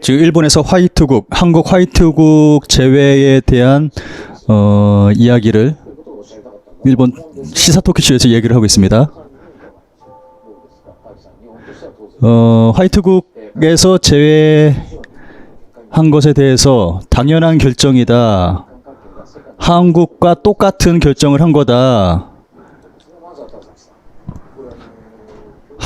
지금 일본에서 화이트국, 한국 화이트국 제외에 대한 어, 이야기를 일본 시사 토크쇼에서 얘기를 하고 있습니다. 어, 화이트국에서 제외한 것에 대해서 당연한 결정이다. 한국과 똑같은 결정을 한 거다.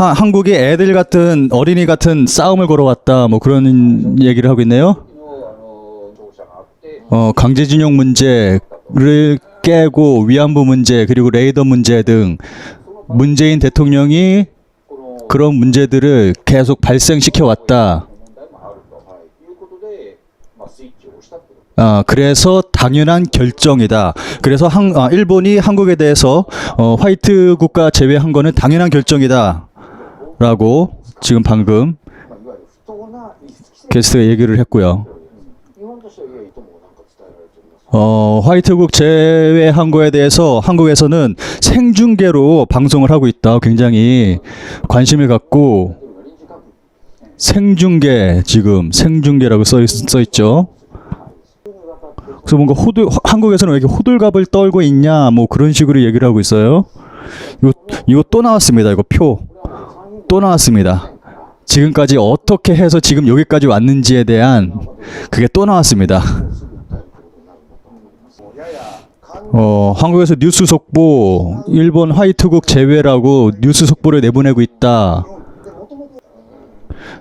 하, 한국이 애들 같은 어린이 같은 싸움을 걸어왔다. 뭐 그런 얘기를 하고 있네요. 어, 강제징용 문제를 깨고 위안부 문제 그리고 레이더 문제 등 문재인 대통령이 그런 문제들을 계속 발생시켜 왔다. 아, 그래서 당연한 결정이다. 그래서 한, 아, 일본이 한국에 대해서 어, 화이트 국가 제외한 거는 당연한 결정이다. 라고 지금 방금 게스트가 얘기를 했고요. 어, 화이트국 제외한 거에 대해서 한국에서는 생중계로 방송을 하고 있다. 굉장히 관심을 갖고 생중계 지금 생중계라고 써, 있, 써 있죠. 그래서 뭔가 호들 한국에서는 왜 이렇게 호들갑을 떨고 있냐 뭐 그런 식으로 얘기를 하고 있어요. 이거 이거 또 나왔습니다. 이거 표. 또 나왔습니다. 지금까지 어떻게 해서 지금 여기까지 왔는지에 대한 그게 또 나왔습니다. 어, 한국에서 뉴스 속보 일본 화이트국 제외라고 뉴스 속보를 내보내고 있다.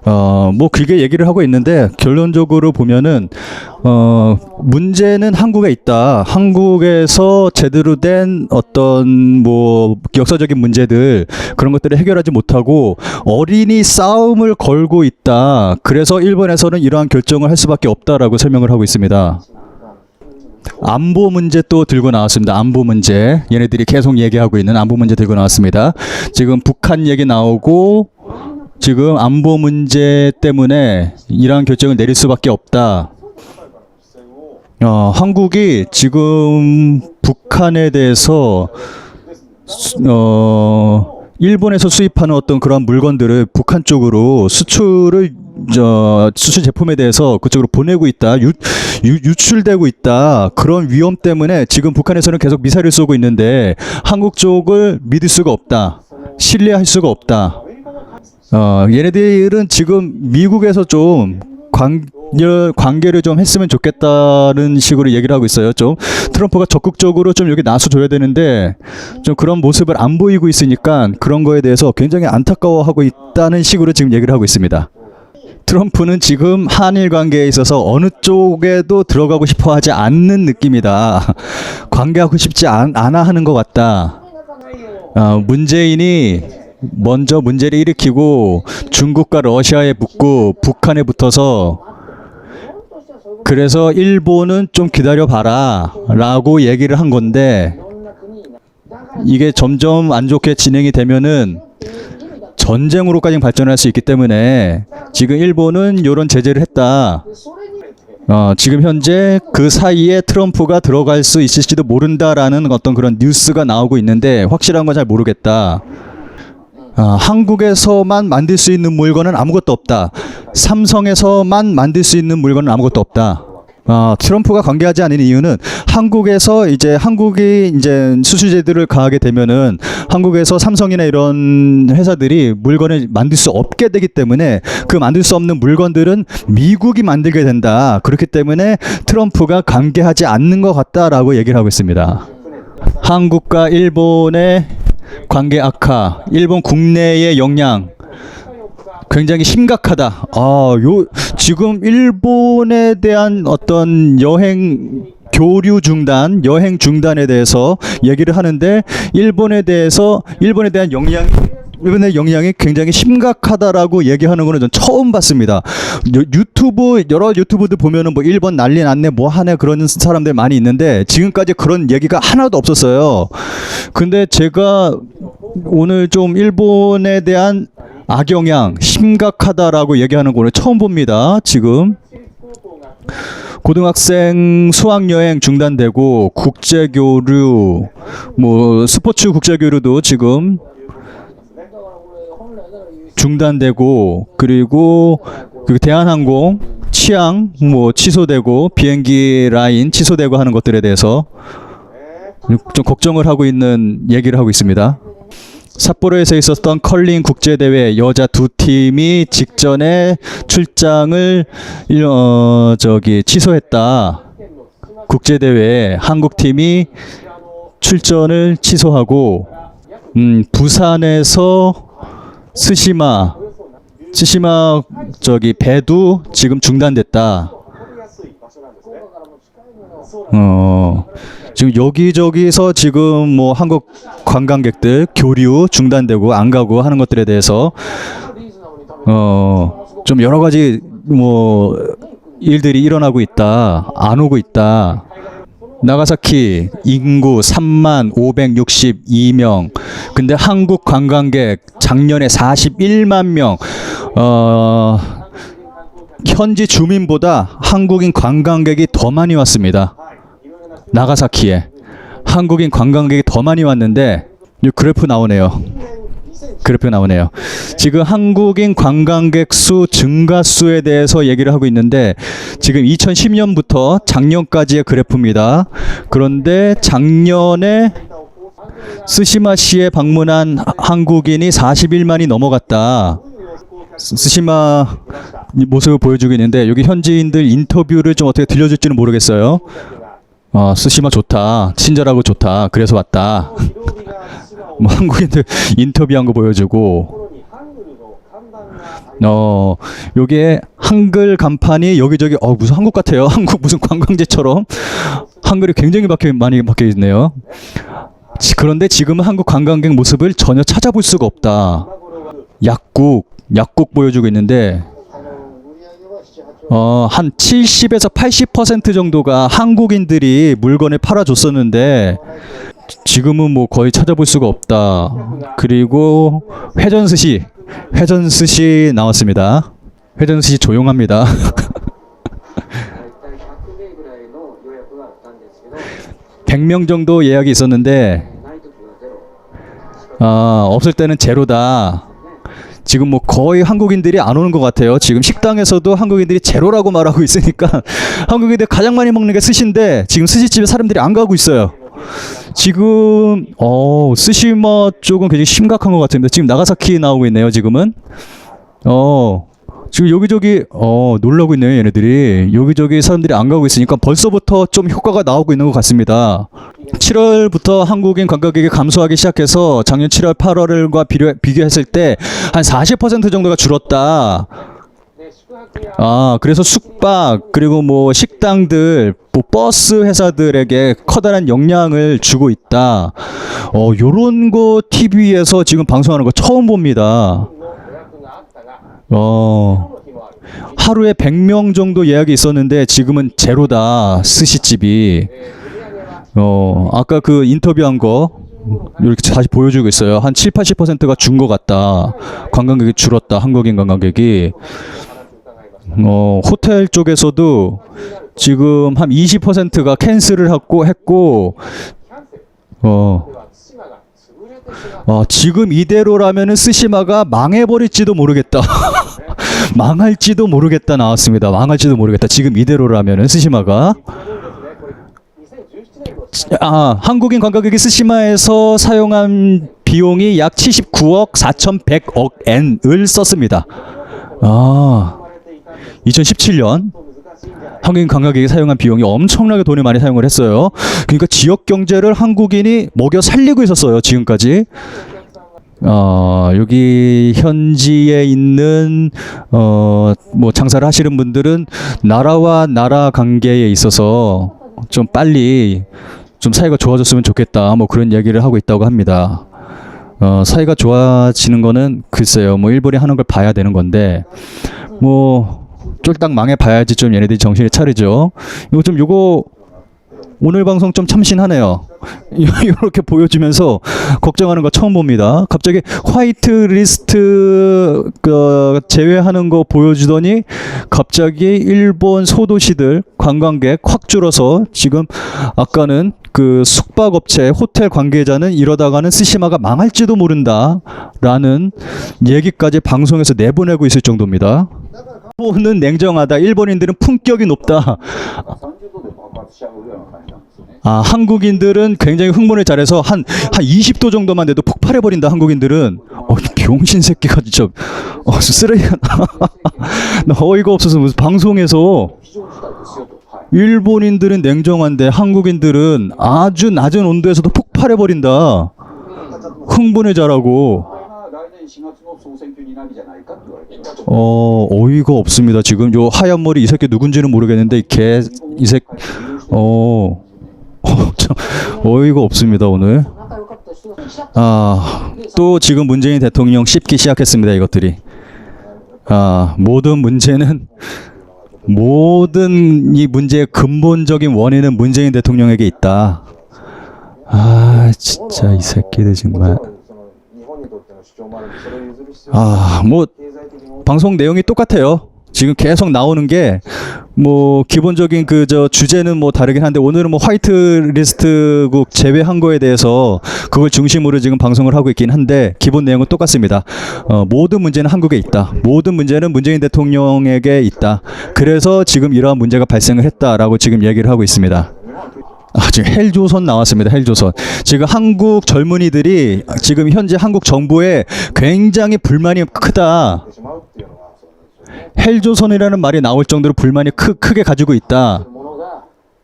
어, 뭐 그게 얘기를 하고 있는데 결론적으로 보면은 어, 문제는 한국에 있다. 한국에서 제대로 된 어떤 뭐 역사적인 문제들 그런 것들을 해결하지 못하고 어린이 싸움을 걸고 있다. 그래서 일본에서는 이러한 결정을 할 수밖에 없다라고 설명을 하고 있습니다. 안보 문제 또 들고 나왔습니다. 안보 문제. 얘네들이 계속 얘기하고 있는 안보 문제 들고 나왔습니다. 지금 북한 얘기 나오고 지금 안보 문제 때문에 이러한 결정을 내릴 수밖에 없다. 어, 한국이 지금 북한에 대해서 수- 어, 일본에서 수입하는 어떤 그런 물건들을 북한 쪽으로 수출을 저 수출 제품에 대해서 그쪽으로 보내고 있다. 유, 유, 유 출되고 있다. 그런 위험 때문에 지금 북한에서는 계속 미사일을 쏘고 있는데 한국 쪽을 믿을 수가 없다. 신뢰할 수가 없다. 어, 얘네들은 지금 미국에서 좀 관계, 관계를 좀 했으면 좋겠다는 식으로 얘기를 하고 있어요. 좀 트럼프가 적극적으로 좀 여기 나서줘야 되는데 좀 그런 모습을 안 보이고 있으니까 그런 거에 대해서 굉장히 안타까워하고 있다는 식으로 지금 얘기를 하고 있습니다. 트럼프는 지금 한일 관계에 있어서 어느 쪽에도 들어가고 싶어 하지 않는 느낌이다. 관계하고 싶지 않, 않아 하는 것 같다. 어, 문재인이 먼저 문제를 일으키고 중국과 러시아에 붙고 북한에 붙어서 그래서 일본은 좀 기다려 봐라 라고 얘기를 한 건데 이게 점점 안 좋게 진행이 되면은 전쟁으로까지 발전할 수 있기 때문에 지금 일본은 이런 제재를 했다. 어, 지금 현재 그 사이에 트럼프가 들어갈 수 있을지도 모른다라는 어떤 그런 뉴스가 나오고 있는데 확실한 건 잘 모르겠다. 아, 한국에서만 만들 수 있는 물건은 아무것도 없다. 삼성에서만 만들 수 있는 물건은 아무것도 없다. 아, 트럼프가 관계하지 않은 이유는 한국에서 이제 한국이 이제 수수제들을 가하게 되면은 한국에서 삼성이나 이런 회사들이 물건을 만들 수 없게 되기 때문에 그 만들 수 없는 물건들은 미국이 만들게 된다. 그렇기 때문에 트럼프가 관계하지 않는 것 같다라고 얘기를 하고 있습니다. 한국과 일본의 관계 악화, 일본 국내의 영향 굉장히 심각하다. 아, 요 지금 일본에 대한 어떤 여행 교류 중단, 여행 중단에 대해서 얘기를 하는데 일본에 대해서 일본에 대한 영향 일본의 영향이 굉장히 심각하다라고 얘기하는 거는 전 처음 봤습니다. 유- 유튜브 여러 유튜브들 보면은 뭐 일본 난리 났네 뭐 하네 그런 사람들 많이 있는데 지금까지 그런 얘기가 하나도 없었어요. 근데 제가 오늘 좀 일본에 대한 악영향 심각하다라고 얘기하는 거는 처음 봅니다. 지금 고등학생 수학 여행 중단되고 국제 교류 뭐 스포츠 국제 교류도 지금 중단되고 그리고 그 대한항공 취항 뭐 취소되고 비행기 라인 취소되고 하는 것들에 대해서 좀 걱정을 하고 있는 얘기를 하고 있습니다. 삿포로에서 있었던 컬링 국제 대회 여자 두 팀이 직전에 출장을 일- 어 저기 취소했다. 국제 대회에 한국 팀이 출전을 취소하고 음 부산에서 스시마 스시마 저기 배도 지금 중단됐다. 어 지금 여기저기서 지금 뭐 한국 관광객들 교류 중단되고 안 가고 하는 것들에 대해서 어 좀 여러 가지 뭐 일들이 일어나고 있다. 안 오고 있다. 나가사키 인구 3만 562명. 근데 한국 관광객 작년에 41만 명. 어 현지 주민보다 한국인 관광객이 더 많이 왔습니다. 나가사키에 한국인 관광객이 더 많이 왔는데 이 그래프 나오네요. 그래프 나오네요. 지금 한국인 관광객 수 증가 수에 대해서 얘기를 하고 있는데 지금 2010년부터 작년까지의 그래프입니다. 그런데 작년에 스시마시에 방문한 한국인이 41만이 넘어갔다. 스- 스시마 이 모습을 보여주고 있는데 여기 현지인들 인터뷰를 좀 어떻게 들려줄지는 모르겠어요. 어, 스시마 좋다. 친절하고 좋다. 그래서 왔다. 뭐 한국인들 인터뷰한 거 보여주고. 어 요게 한글 간판이 여기저기 어 무슨 한국 같아요. 한국 무슨 관광지처럼. 한글이 굉장히 박혀 많이 박혀 있네요. 지- 그런데 지금은 한국 관광객 모습을 전혀 찾아볼 수가 없다. 약국 약국 보여주고 있는데. 어, 한 70에서 80% 정도가 한국인들이 물건을 팔아줬었는데 지금은 뭐 거의 찾아볼 수가 없다. 그리고 회전 스시, 회전 스시 나왔습니다. 회전 스시 조용합니다. 100명 정도 예약이 있었는데 아, 없을 때는 제로다. 지금 뭐 거의 한국인들이 안 오는 것 같아요. 지금 식당에서도 한국인들이 제로라고 말하고 있으니까 한국인들 가장 많이 먹는 게 스시인데 지금 스시집에 사람들이 안 가고 있어요. 지금 어 스시마 쪽은 굉장히 심각한 것 같은데 지금 나가사키 나오고 있네요. 지금은 어 지금 여기저기 어 놀라고 있네요. 얘네들이 여기저기 사람들이 안 가고 있으니까 벌써부터 좀 효과가 나오고 있는 것 같습니다. 7월부터 한국인 관광객이 감소하기 시작해서 작년 7월, 8월과 비교, 비교했을 때 한 40% 정도가 줄었다. 아, 그래서 숙박 그리고 뭐 식당들, 뭐 버스 회사들에게 커다란 영향을 주고 있다. 어, 요런 거 TV에서 지금 방송하는 거 처음 봅니다. 어. 하루에 100명 정도 예약이 있었는데 지금은 제로다. 스시집이. 어, 아까 그 인터뷰한 거 이렇게 다시 보여주고 있어요. 한 7, 80%가 준 것 같다. 관광객이 줄었다. 한국인 관광객이. 어, 호텔 쪽에서도 지금 한 20%가 캔슬을 했고, 했고 어, 어, 지금 이대로라면 스시마가 망해버릴지도 모르겠다. 망할지도 모르겠다 나왔습니다. 망할지도 모르겠다. 지금 이대로라면 스시마가 아, 한국인 관광객이 스시마에서 사용한 비용이 약 79억 4,100억 엔을 썼습니다. 아. 2017년 한국인광역에게 사용한 비용이 엄청나게 돈을 많이 사용을 했어요. 그러니까 지역 경제를 한국인이 먹여 살리고 있었어요. 지금까지. 어, 여기 현지에 있는 어, 뭐 장사를 하시는 분들은 나라와 나라 관계에 있어서 좀 빨리 좀 사이가 좋아졌으면 좋겠다. 뭐 그런 얘기를 하고 있다고 합니다. 어, 사이가 좋아지는 거는 글쎄요. 뭐 일본이 하는 걸 봐야 되는 건데 뭐 쫄딱 망해 봐야지 좀 얘네들이 정신을 차리죠. 이거 좀 요거 오늘 방송 좀 참신하네요. 이렇게 보여주면서 걱정하는 거 처음 봅니다. 갑자기 화이트 리스트 그 제외하는 거 보여주더니 갑자기 일본 소도시들 관광객 확 줄어서 지금 아까는 그 숙박업체 호텔 관계자는 이러다가는 스시마가 망할지도 모른다라는 얘기까지 방송에서 내보내고 있을 정도입니다. 일본은 냉정하다. 일본인들은 품격이 높다. 아, 한국인들은 굉장히 흥분을 잘해서 한, 한 20도 정도만 돼도 폭발해버린다, 한국인들은. 어, 병신 새끼가 진짜, 어, 쓰레기야. 나 어이가 없어서 무슨 방송에서. 일본인들은 냉정한데 한국인들은 아주 낮은 온도에서도 폭발해버린다. 흥분을 잘하고. 예, 어 어이가 없습니다. 지금 요 하얀 머리 이 새끼 누군지는 모르겠는데 개이 새끼 어, 어 참, 어이가 없습니다 오늘. 아 또 지금 문재인 대통령 씹기 시작했습니다 이것들이. 아 모든 문제는 모든 이 문제의 근본적인 원인은 문재인 대통령에게 있다. 아 진짜 이 새끼들 정말. 아, 뭐 방송 내용이 똑같아요. 지금 계속 나오는 게 뭐 기본적인 그 저 주제는 뭐 다르긴 한데 오늘은 뭐 화이트 리스트국 제외한 거에 대해서 그걸 중심으로 지금 방송을 하고 있긴 한데 기본 내용은 똑같습니다. 어, 모든 문제는 한국에 있다. 모든 문제는 문재인 대통령에게 있다. 그래서 지금 이러한 문제가 발생을 했다라고 지금 얘기를 하고 있습니다. 아, 지금 헬조선 나왔습니다. 헬조선. 지금 한국 젊은이들이 지금 현재 한국 정부에 굉장히 불만이 크다. 헬조선이라는 말이 나올 정도로 불만이 크, 크게 가지고 있다.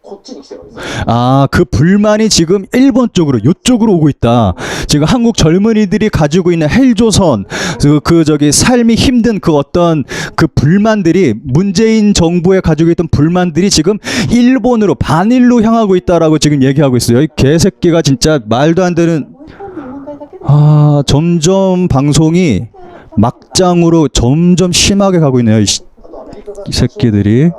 곧진 있어요. 아, 그 불만이 지금 일본 쪽으로, 요쪽으로 오고 있다. 지금 한국 젊은이들이 가지고 있는 헬조선, 그, 그 저기 삶이 힘든 그 어떤 그 불만들이 문재인 정부에 가지고 있던 불만들이 지금 일본으로 반일로 향하고 있다라고 지금 얘기하고 있어요. 이 개새끼가 진짜 말도 안 되는 아, 점점 방송이 막장으로 점점 심하게 가고 있네요. 이, 이 새끼들이.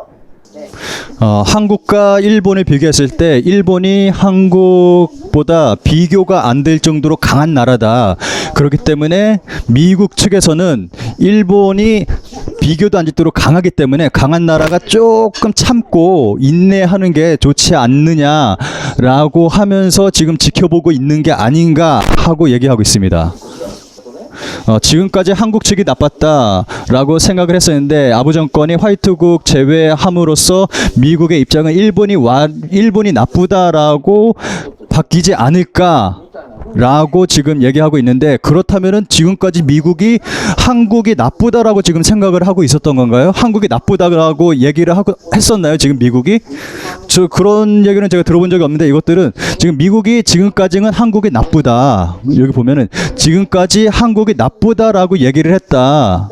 어, 한국과 일본을 비교했을 때 일본이 한국보다 비교가 안 될 정도로 강한 나라다. 그렇기 때문에 미국 측에서는 일본이 비교도 안 짓도록 강하기 때문에 강한 나라가 조금 참고 인내하는 게 좋지 않느냐라고 하면서 지금 지켜보고 있는 게 아닌가 하고 얘기하고 있습니다. 어, 지금까지 한국 측이 나빴다라고 생각을 했었는데 아부 정권이 화이트국 제외함으로써 미국의 입장은 일본이 와 일본이 나쁘다라고 바뀌지 않을까. 라고 지금 얘기하고 있는데 그렇다면은 지금까지 미국이 한국이 나쁘다라고 지금 생각을 하고 있었던 건가요? 한국이 나쁘다라고 얘기를 하고 했었나요? 지금 미국이? 저 그런 얘기는 제가 들어본 적이 없는데 이것들은 지금 미국이 지금까지는 한국이 나쁘다. 여기 보면은 지금까지 한국이 나쁘다라고 얘기를 했다.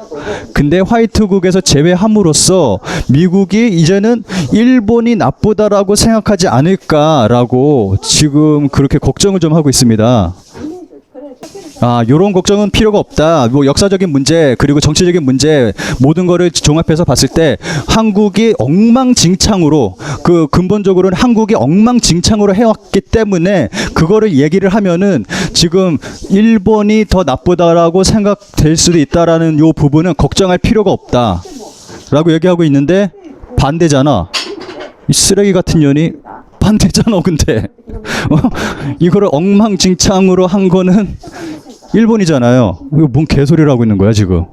근데 화이트국에서 제외함으로써 미국이 이제는 일본이 나쁘다라고 생각하지 않을까라고 지금 그렇게 걱정을 좀 하고 있습니다. 아, 요런 걱정은 필요가 없다. 뭐 역사적인 문제 그리고 정치적인 문제 모든 거를 종합해서 봤을 때 한국이 엉망진창으로 그 근본적으로는 한국이 엉망진창으로 해왔기 때문에 그거를 얘기를 하면은 지금 일본이 더 나쁘다라고 생각될 수도 있다라는 요 부분은 걱정할 필요가 없다. 라고 얘기하고 있는데 반대잖아. 이 쓰레기 같은 년이 반대잖아, 근데. 어? 이거를 엉망진창으로 한 거는 일본이잖아요. 이거 뭔 개소리를 하고 있는 거야, 지금.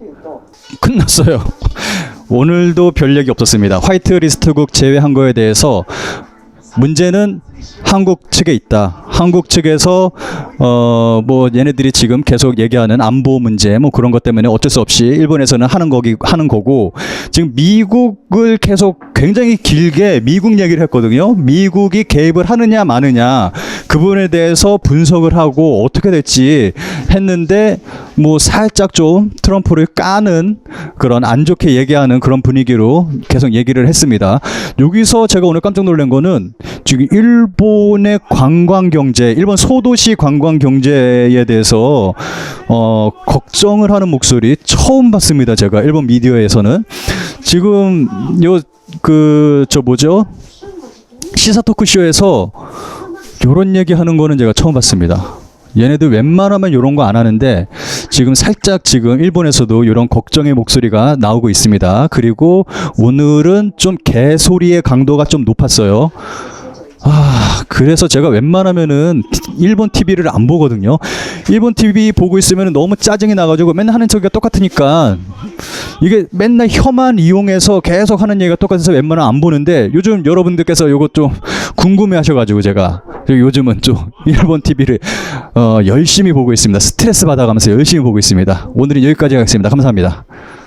끝났어요. 오늘도 별 얘기 없었습니다. 화이트 리스트국 제외한 거에 대해서 문제는 한국 측에 있다. 한국 측에서 어 뭐 얘네들이 지금 계속 얘기하는 안보 문제 뭐 그런 것 때문에 어쩔 수 없이 일본에서는 하는 거기 하는 거고 지금 미국을 계속 굉장히 길게 미국 얘기를 했거든요. 미국이 개입을 하느냐 마느냐 그 부분에 대해서 분석을 하고 어떻게 될지 했는데 뭐 살짝 좀 트럼프를 까는 그런 안 좋게 얘기하는 그런 분위기로 계속 얘기를 했습니다. 여기서 제가 오늘 깜짝 놀란 거는 지금 일본의 관광 경제, 일본 소도시 관광 경제에 대해서 어, 걱정을 하는 목소리 처음 봤습니다. 제가 일본 미디어에서는 지금 요 그 저 뭐죠? 시사 토크쇼에서 요런 얘기 하는 거는 제가 처음 봤습니다. 얘네들 웬만하면 요런 거 안 하는데 지금 살짝 지금 일본에서도 이런 걱정의 목소리가 나오고 있습니다. 그리고 오늘은 좀 개소리의 강도가 좀 높았어요. 아, 그래서 제가 웬만하면은 일본 TV를 안 보거든요. 일본 TV 보고 있으면 너무 짜증이 나가지고 맨날 하는 소리가 똑같으니까 이게 맨날 혀만 이용해서 계속 하는 얘기가 똑같아서 웬만하면 안 보는데 요즘 여러분들께서 요거 좀 궁금해 하셔가지고 제가 요즘은 좀 일본 TV를 어, 열심히 보고 있습니다. 스트레스 받아가면서 열심히 보고 있습니다. 오늘은 여기까지 하겠습니다. 감사합니다.